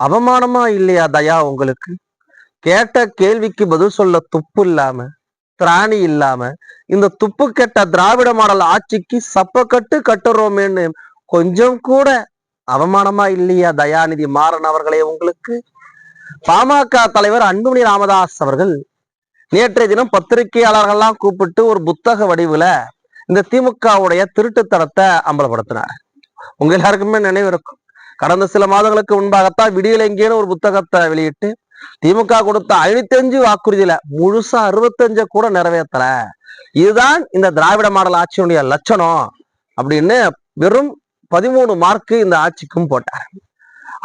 அவமானமா இல்லையா தயா உங்களுக்கு? கேட்ட கேள்விக்கு பதில் சொல்ல துப்பு இல்லாம திராணி இல்லாம இந்த துப்பு கெட்ட திராவிட மாடல் ஆட்சிக்கு சப்பக்கட்டு கட்டுறோமேன்னு கொஞ்சம் கூட அவமானமா இல்லையா தயாநிதி மாறன் அவர்களே உங்களுக்கு? பாமக தலைவர் அன்புமணி ராமதாஸ் அவர்கள் நேற்றைய தினம் பத்திரிகையாளர்கள்லாம் கூப்பிட்டு ஒரு புத்தக வடிவுல இந்த திமுகவுடைய திருட்டுத்தனத்தை அம்பலப்படுத்தினார். உங்க எல்லாருக்குமே நினைவு இருக்கும். கடந்த சில மாதங்களுக்கு முன்பாகத்தான் விடியல் எங்கேன்னு ஒரு புத்தகத்தை வெளியிட்டு திமுக கொடுத்த ஐநூத்தி அஞ்சு வாக்குறுதியில முழுசா அறுபத்தஞ்ச கூட நிறைவேற்றல. இதுதான் இந்த திராவிட மாடல் ஆட்சியினுடைய லட்சணம் அப்படின்னு வெறும் பதிமூணு மார்க்கு இந்த ஆட்சிக்கும் போட்டார்.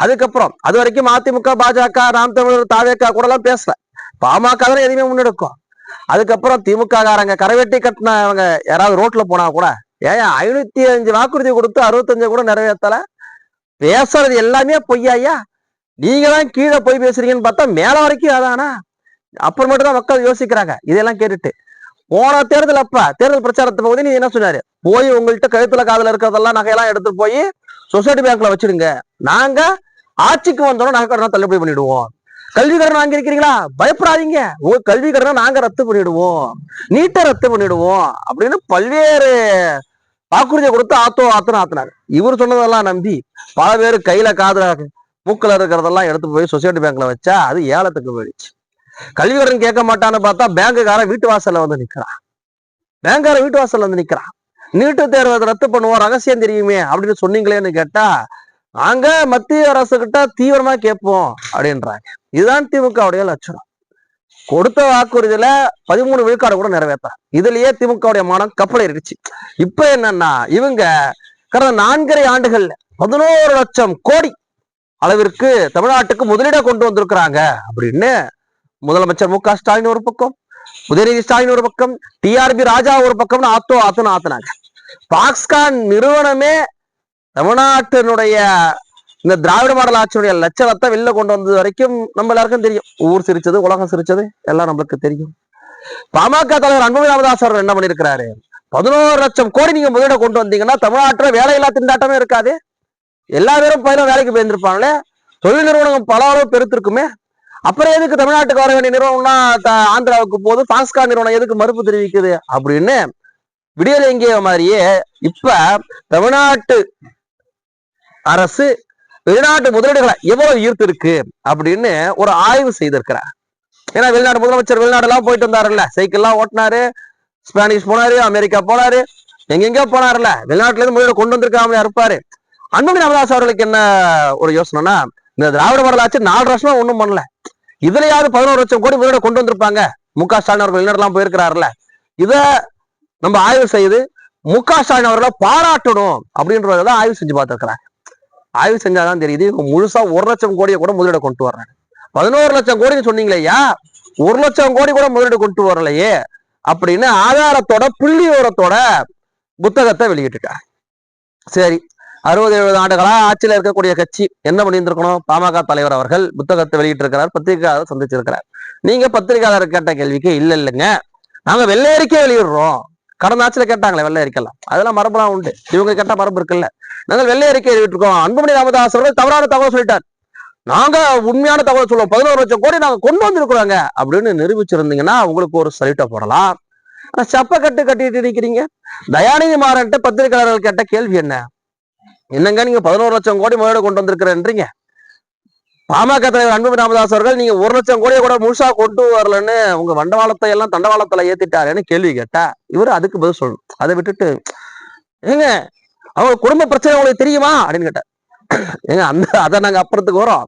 அதுக்கப்புறம் அது வரைக்கும் அதிமுக பாஜக நாம் தமிழர் தாவேக்கா கூட எல்லாம் பேசல. பாமக தான் எதுவுமே முன்னெடுக்கும். அதுக்கப்புறம் திமுக காரங்க கரவெட்டி கட்டினவங்க யாராவது ரோட்ல போனா கூட ஏன் ஐநூத்தி அஞ்சு வாக்குறுதி கொடுத்து அறுபத்தஞ்சு கூட நிறைவேற்றல? பேசுறது எல்லாமே பொய்யாயா நீங்க தான் கீழே போய் பேசுறீங்கன்னு பார்த்தா மேல வரைக்கும் அதானா? அப்புறம் மட்டும் தான் மக்கள் யோசிக்கிறாங்க. இதெல்லாம் கேட்டுட்டு. போன தேர்தல் அப்ப தேர்தல் பிரச்சாரத்தை போது நீ என்ன சொன்னாரு? போய் உங்கள்கிட்ட கழுத்துல காதல இருக்கிறதெல்லாம் நகையெல்லாம் எடுத்துட்டு போய் சொசைட்டி பேங்க்ல வச்சிருங்க நாங்க ஆட்சிக்கு வந்தோம்னா நகை கடனை தள்ளுபடி பண்ணிடுவோம். கல்வி கடன் வாங்கியிருக்கிறீங்களா? பயப்படாதீங்க. உங்க கல்வி கடனை நாங்க ரத்து பண்ணிடுவோம். நீட்டை ரத்து பண்ணிடுவோம் அப்படின்னு பல்வேறு வாக்குறுதியை கொடுத்து ஆத்தோ ஆத்தனும் ஆத்தினாரு. இவர் சொன்னதெல்லாம் நம்பி பல பேர் கையில காதுல மூக்கில் இருக்கிறதெல்லாம் எடுத்து போய் சொசைட்டி பேங்க்ல வச்சா அது ஏலத்துக்கு போயிடுச்சு. கல்வி கடன் கேட்க மாட்டான்னு பார்த்தா பேங்குக்காரன் வீட்டு வாசல்ல வந்து நிக்கிறான். பேங்காரன் வீட்டு வாசல்ல வந்து நிக்கிறான். நீட்டு தேர்வை ரத்து பண்ணுவோம் ரகசியம் தெரியுமே அப்படின்னு சொன்னீங்களேன்னு கேட்டா நாங்க மத்திய அரசு கிட்ட தீவிரமா கேட்போம் அப்படின்றாங்க. இதுதான் திமுகவுடைய லட்சணம். கொடுத்த வாக்குறுதியில பதிமூணு விழுக்காடு கூட நிறைவேற்றாங்க இதுலயே திமுகவுடைய மானம் கப்பலை இருந்துச்சு இப்ப என்னன்னா இவங்க கடந்த நான்கரை ஆண்டுகள்ல பதினோரு லட்சம் கோடி அளவிற்கு தமிழ்நாட்டுக்கு முதலீட கொண்டு வந்திருக்கிறாங்க அப்படின்னு முதலமைச்சர் மு க ஸ்டாலின் ஒரு பக்கம் உதயநிதி ஸ்டாலின் ஒரு பக்கம் டிஆர்பி ராஜா ஒரு பக்கம்னு ஆத்தோ ஆத்தோன்னு ஆத்துனாங்க. பாக்ஸ்கான் நிறுவனமே தமிழ்நாட்டினுடைய இந்த திராவிட மாடல் ஆட்சியுடைய லட்சணத்தை வெளில கொண்டு வந்தது வரைக்கும் நம்ம எல்லாருக்கும் தெரியும். ஊர் சிரிச்சது உலகம் சிரிச்சது எல்லாம் நம்மளுக்கு தெரியும். பாமக தலைவர் அன்புமணி ராமதாஸ் அவர்கள் என்ன பண்ணிருக்கிறாரு பதினோரு லட்சம் கோடி நீங்க முதலீட கொண்டு வந்தீங்கன்னா தமிழ்நாட்டுல வேலையில்லா திண்டாட்டமே இருக்காது. எல்லா பேரும் பயிலும் வேலைக்கு போயிருந்திருப்பாங்களே. தொழில் நிறுவனம் பல அளவு பெருத்திருக்குமே. அப்புறம் எதுக்கு தமிழ்நாட்டுக்கு வர வேண்டிய நிறுவனம்னா ஆந்திராவுக்கு போது பாஸ்கா நிறுவனம் எதுக்கு மறுப்பு தெரிவிக்குது அப்படின்னு விடியல் மாதிரியே இப்ப தமிழ்நாட்டு அரசு வெளிநாட்டு முதலீடுகளை எவ்வளவு ஈர்த்து இருக்கு அப்படின்னு ஒரு ஆய்வு செய்திருக்கிறார். ஏன்னா வெளிநாடு முதலமைச்சர் வெளிநாடு எல்லாம் போயிட்டு வந்தாருல்ல. சைக்கிள் எல்லாம் ஓட்டினாரு. ஸ்பானிஷ் போனாரு அமெரிக்கா போனாரு எங்கெங்கயோ போனாருல்ல. வெளிநாட்டுல இருந்து முதலீடு கொண்டு வந்திருக்காமலே இருப்பாரு. அன்புமணி ராமதாஸ் அவர்களுக்கு என்ன ஒரு யோசனைனா இந்த திராவிட வரலாச்சு நாலு வருஷமா ஒன்றும் பண்ணல. இதுலயாவது பதினோரு லட்சம் கோடி முதலீடு கொண்டு வந்திருப்பாங்க. மு க ஸ்டாலின் அவர்கள் வெளிநாடுலாம் போயிருக்கிறாருல்ல. இத நம்ம ஆய்வு செய்து மு க ஸ்டாலின் அவர்களை பாராட்டணும் அப்படின்றத ஆய்வு செஞ்சு பார்த்திருக்கிறாங்க ஆய்வு செஞ்சாதான் தெரியுது இவங்க முழுசா ஒரு லட்சம் கோடியை கூட முதலீடு கொண்டு வர்றாங்க. பதினோரு லட்சம் கோடின்னு சொன்னீங்களே ஒரு லட்சம் கோடி கூட முதலீடு கொண்டு வரலையே அப்படின்னு ஆதாரத்தோட புள்ளியோரத்தோட புத்தகத்தை வெளியிட்டுட்டாங்க சரி அறுபது எழுபது ஆண்டுகளா ஆட்சியில இருக்கக்கூடிய கட்சி என்ன பண்ணியிருந்திருக்கணும்? பாமக தலைவர் அவர்கள் புத்தகத்தை வெளியிட்டிருக்கிறார் பத்திரிகையாளர் சந்திச்சிருக்கிறார். நீங்க பத்திரிகையாளர் கேட்ட கேள்விக்கு இல்ல இல்லைங்க நாங்க வெள்ளை அறிக்கை வெளியிடுறோம். கடந்த ஆட்சியில் கேட்டாங்களே வெள்ளை அறிக்கைலாம் அதெல்லாம் மரபுலாம் உண்டு. இவங்க கேட்டால் மரபு இருக்குல்ல. நாங்கள் வெள்ளை அறிக்கை வெளியிட்டிருக்கோம் அன்புமணி ராமதாஸ் அவர்கள் தவறான தகவல் சொல்லிட்டார். நாங்க உண்மையான தகவல் சொல்லுவோம். பதினோரு லட்சம் கோடி நாங்க கொண்டு வந்திருக்கிறோங்க அப்படின்னு நிரூபிச்சிருந்தீங்கன்னா உங்களுக்கு ஒரு சலிட்டை போடலாம். ஆனா செப்ப கட்டு கட்டிட்டு இருக்கிறீங்க தயாநிதி மாறன்ட்ட பத்திரிகையாளர்கள் கேட்ட கேள்வி என்ன? என்னங்க நீங்க பதினோரு லட்சம் கோடி முதலீடு கொண்டு வந்திருக்கிறேன்றீங்க? பாமக தலைவர் அன்பு ராமதாஸ் அவர்கள் நீங்க ஒரு லட்சம் கோடியை கூட முழுசா கொண்டு வரலன்னு உங்க வண்டவாளத்தை எல்லாம் தண்டவாளத்துல ஏத்திட்டாருன்னு கேள்வி கேட்டா இவரு அதுக்கு பதில் சொல்லணும். அதை விட்டுட்டு ஏங்க அவங்க குடும்ப பிரச்சனை உங்களுக்கு தெரியுமா? அப்படின்னு கேட்டார். ஏங்க அந்த அதை நாங்க அப்புறத்துக்கு வரோம்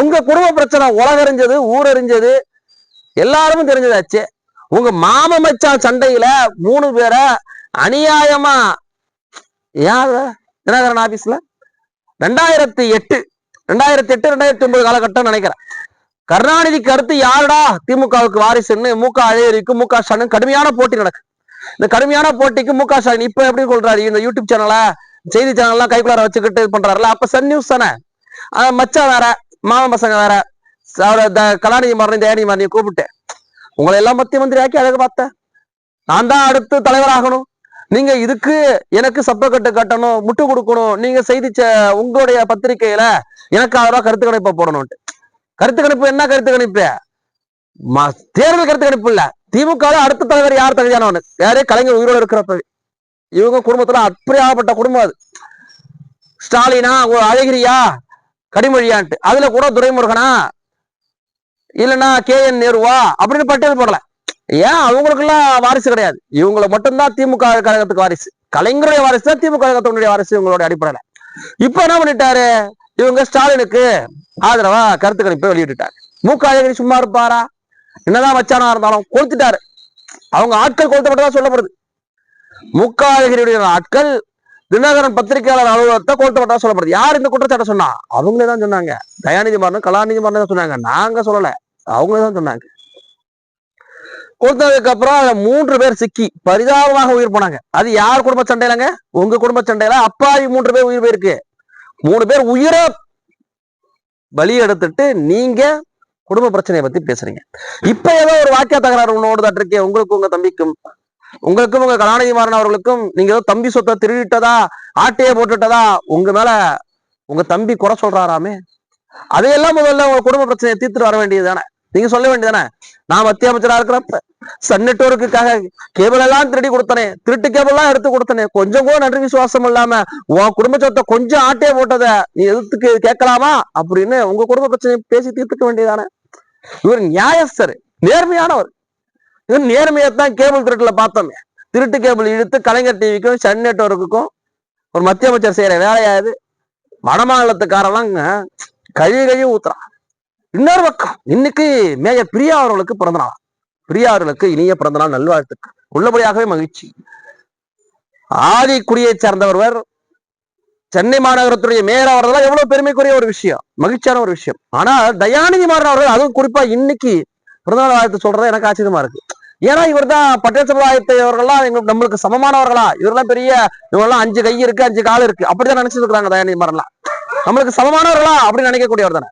உங்க குடும்ப பிரச்சனை உலகறிஞ்சது ஊரறிஞ்சது எல்லாருமே தெரிஞ்சதாச்சு. உங்க மாம மச்சான் சண்டையில மூணு பேரை அநியாயமா யார் தினகரன் ஆபீஸ்ல ரெண்டாயிரத்தி எட்டு ரெண்டாயிரத்தி எட்டு ரெண்டாயிரத்தி ஒன்பது காலகட்டம் நினைக்கிறேன். கருணாநிதிக்கு அடுத்து யாருடா திமுகவுக்கு வாரிசுன்னு மு க அழகிரிக்கு மு க ஸ்டாலின் கடுமையான போட்டி நடக்கு. இந்த கடுமையான போட்டிக்கு மு க ஸ்டாலின் இப்ப எப்படி சொல்றாரு இந்த யூடியூப் சேனலை செய்தி சேனல்லாம் கைக்குள்ளார வச்சுக்கிட்டு இது பண்றாருல அப்ப சன் நியூஸ் தானே? மச்சான் வேற மாமன் பசங்க வேற அவரை த- கலாநிதி மாறனையும் தயாநிதி மாறனையும் கூப்பிட்டு. உங்களை எல்லாம் மத்திய மந்திரி ஆக்கி அழகு பார்த்தேன் நான் தான் அடுத்து தலைவராகணும். நீங்க இதுக்கு எனக்கு சப்பக்கட்டு கட்டணும் முட்டு கொடுக்கணும் நீங்க செய்தி உங்களுடைய பத்திரிகையில எனக்கு ஆதரவா கருத்து கணிப்பை போடணும்ட்டு கருத்து கணிப்பு என்ன கருத்து கணிப்பு? ம- தேர்தல் கருத்து கணிப்பு இல்ல. திமுக அடுத்த தலைவர் யார் தகுதியானவனு? யாரே கலைஞர் உயிரோடு இருக்கிறப்ப. இவங்க குடும்பத்துல அப்படியாகப்பட்ட குடும்பம் அது. ஸ்டாலினா ஓ அழகிரியா கடிமொழியான்ட்டு அதுல கூட துரைமுருகனா இல்லைன்னா கே என் நேருவா அப்படின்னு பட்டியல் போடல. ஏன் அவங்களுக்கெல்லாம் வாரிசு கிடையாது? இவங்களை மட்டும்தான் திமுக கழகத்துக்கு வாரிசு. கலைஞருடைய வாரிசு தான் திமுக கழகத்தினுடைய வாரிசு இவங்களுடைய அடிப்படையில. இப்ப என்ன பண்ணிட்டாரு? இவங்க ஸ்டாலினுக்கு ஆதரவா கருத்து கணிப்பை வெளியிட்டுட்டாரு. மு க சும்மா இருப்பாரா? என்னதான் வச்சானா இருந்தாலும் கொளுத்துட்டாரு. அவங்க ஆட்கள் கொளுத்தப்பட்டதா சொல்லப்படுது. மு ஆட்கள் தினகரன் பத்திரிகையாளர் அலுவலகத்தை கொளுத்தப்பட்டதா சொல்லப்படுது. யார் இந்த குற்றச்சாட்டை சொன்னா? அவங்களே தான் சொன்னாங்க. தயாநிதி மாறனும் கலாநிதி மாறனும் தான் சொன்னாங்க. நாங்க சொல்லல. அவங்களே தான் சொன்னாங்க. கொடுத்ததுக்கு அப்புறம் மூன்று பேர் சிக்கி. பரிதாபமாக உயிர் போனாங்க. அது யார் குடும்ப சண்டையிலங்க? உங்க குடும்ப சண்டையில அப்பாவி மூன்று பேர் உயிர் போயிருக்கு. மூணு பேர் உயிரை பலி எடுத்துட்டு நீங்க குடும்ப பிரச்சனையை பத்தி பேசுறீங்க. இப்ப ஏதோ ஒரு வாக்கிய தகராறு ஒண்ணு தான் இருக்கே உங்களுக்கும் உங்க தம்பிக்கும். உங்களுக்கும் உங்க கலாநிதி மாறன் அவர்களுக்கும் நீங்க ஏதோ தம்பி சொத்தை திருடிட்டதா ஆட்டையே போட்டுட்டதா உங்க மேல உங்க தம்பி குறை சொல்றாராமே? அதையெல்லாம் முதல்ல உங்க குடும்ப பிரச்சனையை தீர்த்துட்டு வர வேண்டியது தானே நீங்க சொல்ல வேண்டியதானே நான் மத்திய அமைச்சரா இருக்கிறப்ப சன் நெட்ஒர்க்குக்காக கேபிள் எல்லாம் திருடி கொடுத்தனே. திருட்டு கேபிள் எல்லாம் எடுத்து கொடுத்தனே. கொஞ்சம் கூட நன்றி விசுவாசம் இல்லாம உன் குடும்ப சொத்தை கொஞ்சம் ஆட்டே போட்டத நீ எதிர்த்துக்கு கேட்கலாமா? அப்படின்னு உங்க குடும்ப பிரச்சனையை பேசி தீர்த்துக்க வேண்டியதானே? இவர் நியாயஸ்தர் நேர்மையானவர். இவர் நேர்மையை தான் கேபிள் திருட்டுல பார்த்தோமே. திருட்டு கேபிள் இழுத்து கலைஞர் டிவிக்கும் சன் நெட்ஒர்க்குக்கும் ஒரு மத்திய அமைச்சர் செய்யற வேலையாது வடமாநிலத்துக்காரெல்லாம் கழுவி கழுவி ஊத்துறான். இன்னொரு பக்கம் இன்னைக்கு மேஜர் பிரியா அவர்களுக்கு பிறந்த நாள் இனிய பிறந்த நாள் நல்வாழ்த்துக்கள். உள்ளபடியாகவே மகிழ்ச்சி. ஆதிக்குடியை ஒருவர் சென்னை மாநகரத்துடைய மேயர் அவர்கள் எவ்வளவு பெருமைக்குரிய ஒரு விஷயம் மகிழ்ச்சியான ஒரு விஷயம். ஆனா தயாநிதி மாறன் அவர்கள் அதுவும் குறிப்பா இன்னைக்கு பிறந்தநாள் வாழ்த்து சொல்றது எனக்கு ஆச்சரியமா இருக்கு. ஏன்னா இவர் தான் பட்டேல் சமுதாயத்தை அவர்கள்லாம் எங்களுக்கு நம்மளுக்கு சமமானவர்களா? இவரெல்லாம் பெரிய இவரெல்லாம் அஞ்சு கை இருக்கு அஞ்சு கால் இருக்கு. அப்படிதான் நினைச்சிட்டு இருக்காங்க தயாநிதி மாறன்லாம். நம்மளுக்கு சமமானவர்களா அப்படின்னு நினைக்கக்கூடியவர் தானே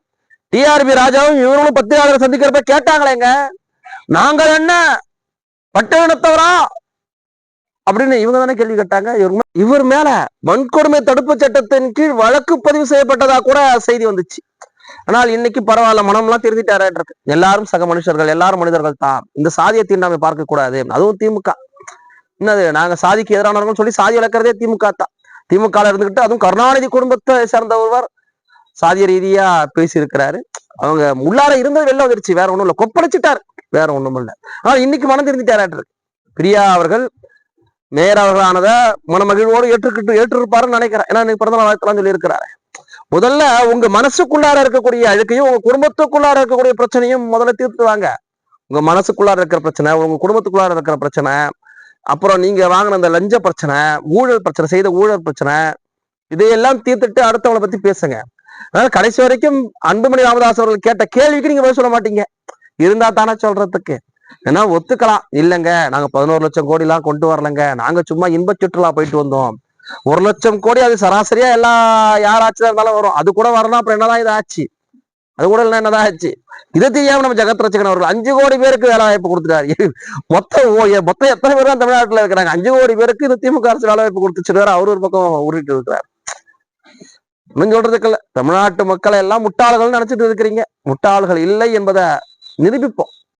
டிஆர்பி ராஜாவும் இவங்களும் பத்திரிகையாளர் சந்திக்கிறப்ப கேட்டாங்களேங்க நாங்கள் என்ன பட்டினத்தவரா அப்படின்னு இவங்க தானே கேள்வி கேட்டாங்க. இவர் இவர் மேல வன்கொடுமை தடுப்பு சட்டத்தின் கீழ் வழக்கு பதிவு செய்யப்பட்டதா கூட செய்தி வந்துச்சு. ஆனால் இன்னைக்கு பரவாயில்ல மனம்லாம் திருந்திட்டாரு எல்லாரும் சக மனுஷர்கள் எல்லாரும் மனிதர்கள் தான். இந்த சாதிய தீண்டாமை பார்க்க கூடாது. அதுவும் திமுக. என்னது நாங்க சாதிக்கு எதிரானவர்கள் சொல்லி சாதி வளர்க்கறதே திமுக தான். திமுக இருந்துகிட்டு அதுவும் கருணாநிதி குடும்பத்தை சேர்ந்த ஒருவர் சாதிய ரீதியா பேசியிருக்கிறாரு. அவங்க உள்ளார இருந்தது வெளில வந்துருச்சு வேற ஒண்ணும் இல்ல. கொப்பளிச்சுட்டாரு. வேற ஒன்றும் இல்லை ஆனால் இன்னைக்கு மனம் திருந்திட்டாரு பிரியா அவர்கள் மேயர் அவர்களானத மனமகிழ்வோடு ஏற்றுக்கிட்டு ஏற்றிருப்பாருன்னு நினைக்கிறேன். ஏன்னா இன்னைக்கு பிறந்த நாள் வாழ்த்துலாம் முதல்ல உங்க மனசுக்குள்ளார இருக்கக்கூடிய அழுக்கையும் உங்க குடும்பத்துக்குள்ளார இருக்கக்கூடிய பிரச்சனையும் முதல்ல தீர்த்து வாங்க உங்க மனசுக்குள்ளார இருக்கிற பிரச்சனை உங்க குடும்பத்துக்குள்ளார இருக்கிற பிரச்சனை அப்புறம் நீங்க வாங்கின அந்த லஞ்ச பிரச்சனை ஊழல் பிரச்சனை செய்த ஊழல் பிரச்சனை இதையெல்லாம் தீர்த்துட்டு அடுத்தவங்களை பத்தி பேசுங்க. அதனால கடைசி வரைக்கும் அன்புமணி ராமதாஸ் அவர்கள் கேட்ட கேள்விக்கு நீங்க பதில் சொல்ல மாட்டீங்க. இருந்தா தானே சொல்றதுக்கு. ஏன்னா ஒத்துக்கலாம். இல்லைங்க நாங்க பதினோரு லட்சம் கோடி எல்லாம் கொண்டு வரலங்க. நாங்க சும்மா இன்ப சுற்றுலா போயிட்டு வந்தோம். ஒரு லட்சம் கோடி அது சராசரியா எல்லா யாராச்சும் இருந்தாலும் வரும். அது கூட வரணும் அப்புறம் என்னதான் இது ஆச்சு? அது கூட இல்லை என்னதான் ஆச்சு? இதை தெரியாம நம்ம ஜெகத் ரசிகன் அவர்கள் அஞ்சு கோடி பேருக்கு வேலை வாய்ப்பு கொடுத்துட்டாரு. மொத்தம் ஓ- எ- மொத்தம் எத்தனை பேர் தான் தமிழ்நாட்டுல இருக்கிறாங்க? அஞ்சு கோடி பேருக்கு இந்த திமுக அரசு வேலை வாய்ப்பு கொடுத்துச்சிருவாரு அவர் ஒரு பக்கம் உருட்டு இருக்கிறார். இன்னும் சொல்றதுக்கு இல்லை. தமிழ்நாட்டு மக்களை எல்லாம் முட்டாள்கள் நினைச்சிட்டு இருக்கிறீங்க. முட்டாள்கள் இல்லை என்பதை 你那边跑